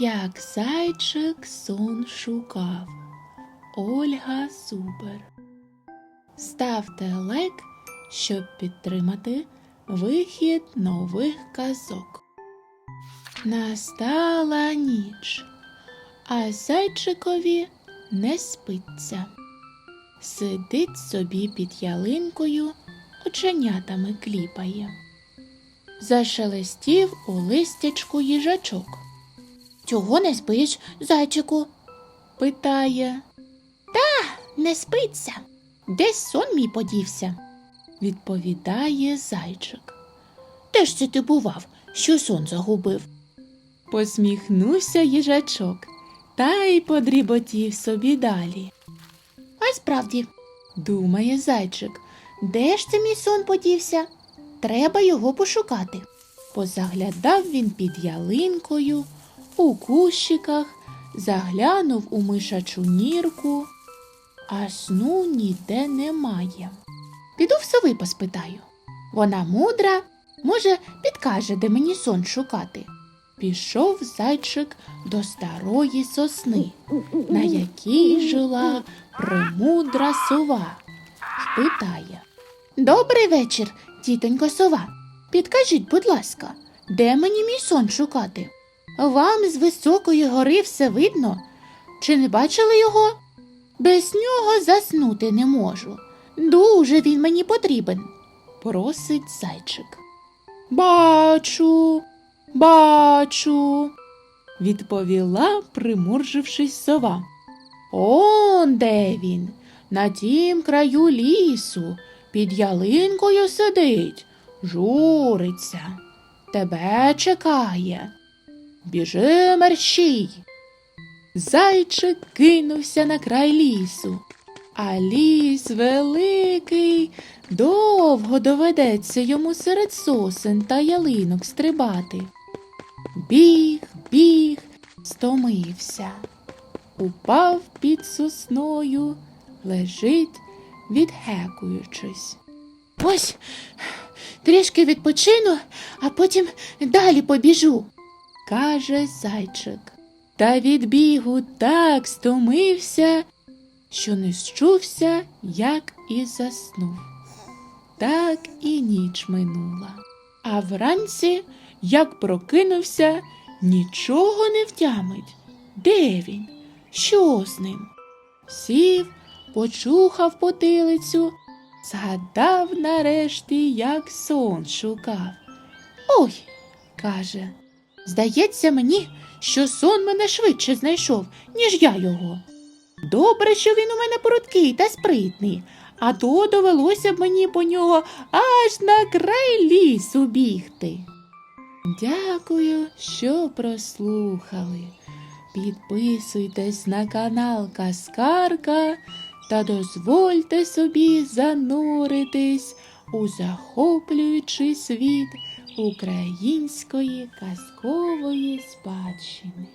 Як зайчик сон шукав. Ольга Супер. Ставте лайк, щоб підтримати вихід нових казок. Настала ніч, а зайчикові не спиться. Сидить собі під ялинкою, оченятами кліпає. Зашелестів у листячку їжачок. Чого не спиш, зайчику? питає. Та не спиться. Десь сон мій подівся, відповідає зайчик. Де ж це ти бував, що сон загубив? Посміхнувся їжачок та й подріботів собі далі. А справді, думає зайчик, де ж це мій сон подівся? Треба його пошукати. Позаглядав він під ялинкою, у кущиках, заглянув у мишачу нірку, а сну ніде немає. Піду в сови поспитаю. Вона мудра, може, підкаже, де мені сон шукати. Пішов зайчик до старої сосни, на якій жила премудра сова, питає. Добрий вечір, тітонько сова. Підкажіть, будь ласка, де мені мій сон шукати? Вам з високої гори все видно? Чи не бачили його? Без нього заснути не можу. Дуже він мені потрібен, просить зайчик. Бачу, бачу, відповіла, примуржившись сова. Он де він, на тім краю лісу, під ялинкою сидить, журиться, тебе чекає. Біжи мерщій. Зайчик кинувся на край лісу, а ліс великий, довго доведеться йому серед сосен та ялинок стрибати. Біг, біг, стомився, упав під сосною, лежить, відгекуючись. Ось трішки відпочину, а потім далі побіжу, каже зайчик. Та від бігу так стомився, що не щувся, як і заснув. Так і ніч минула. А вранці, як прокинувся, нічого не втямить. Де він? Що з ним? Сів, почухав потилицю, згадав нарешті, як сон шукав. Ой, каже, здається мені, що сон мене швидше знайшов, ніж я його. Добре, що він у мене пруткий та спритний, а то довелося б мені по нього аж на край лісу бігти. Дякую, що прослухали. Підписуйтесь на канал Каскарка та дозвольте собі зануритись у захоплюючий світ української казкової спадщини.